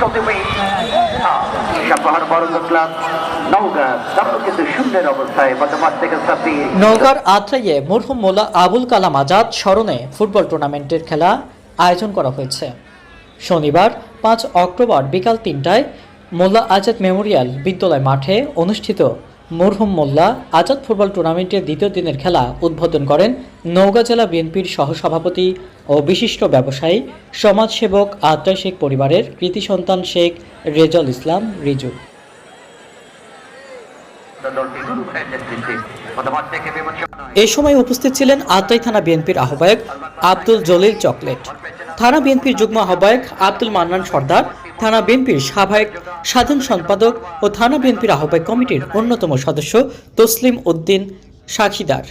চলতে সাপাহার বরঙ্গ ক্লাব থেকে সাব্বির নওগাঁর আত্রাইয়ে মরহুম মোল্লা আবুল কালাম আজাদ স্মরণে ফুটবল টুর্নামেন্টের খেলা আয়োজন করা হয়েছে। শনিবার পাঁচ অক্টোবর বিকাল তিনটায় মোল্লা আজাদ মেমোরিয়াল বিদ্যালয় মাঠে অনুষ্ঠিত মরহুম মোল্লা আজাদ ফুটবল টুর্নামেন্টের দ্বিতীয় দিনের খেলা উদ্বোধন করেন নওগাঁ জেলা বিএনপির সহসভাপতি ও বিশিষ্ট ব্যবসায়ী, সমাজসেবক আত্রাই শেখ পরিবারের কৃতি সন্তান শেখ রেজল ইসলাম রিজু। এ সময় উপস্থিত ছিলেন আত্রাই থানা বিএনপির আহ্বায়ক আব্দুল জলিল চকলেট, থানা বিএনপির যুগ্ম আহ্বায়ক আব্দুল মান্নান সর্দার থানা বিএনপির সাভায়ক সাধারণ সম্পাদক ও থানা বিএনপির আহ্বায়ক কমিটির অন্যতম সদস্য তসলিম উদ্দিন সাক্ষীদার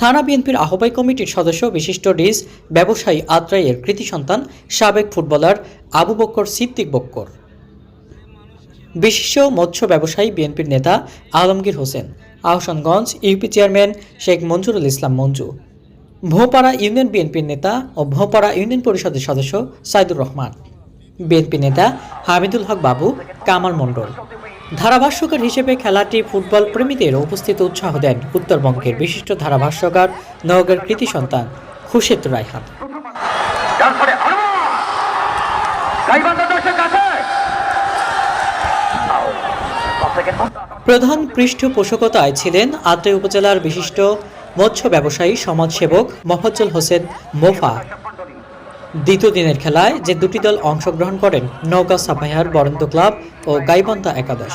থানা বিএনপির আহ্বায়ক কমিটির সদস্য বিশিষ্ট ডিস ব্যবসায়ী আত্রাইয়ের কৃতি সন্তান সাবেক ফুটবলার আবু বক্কর সিদ্দিক বক্কর। বিশিষ্ট মৎস্য ব্যবসায়ী বিএনপির নেতা Alamgir Hossain, Ahsanganj UP chairman Sheikh Manjurul Islam Manju, Bhopara union বিএনপির নেতা ও ভোপাড়া ইউনিয়ন পরিষদের সদস্য সাইদুর রহমান। বিএনপি নেতা হামিদুল হক বাবু কামাল মণ্ডল। ধারাভাষ্যকার হিসেবে খেলাটি ফুটবল প্রেমীদের উপস্থিত উৎসাহ দেন উত্তরবঙ্গের বিশিষ্ট ধারাভাষ্যকার নওগাঁর কৃতি সন্তান খুশেদ রায়হান। প্রধান পৃষ্ঠপোষকতায় ছিলেন আত্রাই উপজেলার বিশিষ্ট মৎস্য ব্যবসায়ী সমাজসেবক মোফাজ্জল হোসেন মোফা। দ্বিতীয় দিনের খেলায় যে দুটি দল অংশগ্রহণ করেন নৌকা সাফাইহার বরন্দ ক্লাব ও গাইবান্ধা একাদশ।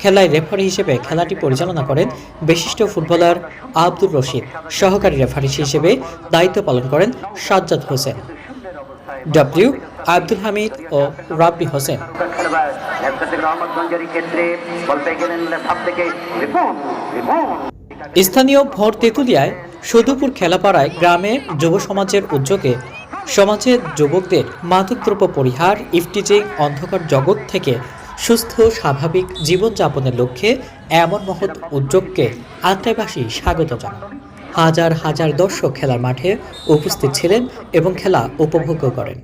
খেলায় রেফারি হিসেবে খেলাটি পরিচালনা করেন বিশিষ্ট ফুটবলার আব্দুর রশিদ। সহকারী রেফারি হিসেবে দায়িত্ব পালন করেন সাজ্জাদ হোসেন। ডব্লিউ আব্দুল হামিদ ও রাব্বি হোসেন। স্থানীয় ভোর তেঁতুলিয়ায় সদুপুর খেলাপাড়ায় গ্রামে যুব সমাজের উদ্যোগে সমাজের যুবকদের মাদকদ্রব্য পরিহার ইফটিজিং অন্ধকার জগৎ থেকে সুস্থ স্বাভাবিক জীবনযাপনের লক্ষ্যে এমন মহৎ উদ্যোগকে আত্রাইবাসী স্বাগত জানান। হাজার হাজার দর্শক খেলার মাঠে উপস্থিত ছিলেন এবং খেলা উপভোগ করেন।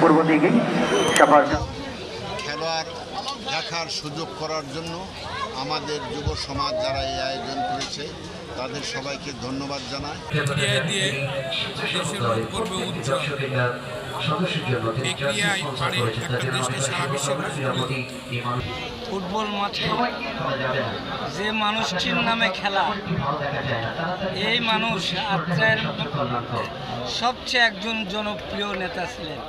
পূর্ব দিকে খেলোয়াড় দেখার সুযোগ করার জন্য আমাদের যুব সমাজ যারা এই আয়োজন করেছে তাদের সবাইকে ধন্যবাদ জানাই দিয়ে দেশের করবে উজ্জ্বল। ফুটবল মাঠে যে মানুষটির নামে খেলা এই মানুষ আত্মায়ের সবচেয়ে একজন জনপ্রিয় নেতা ছিলেন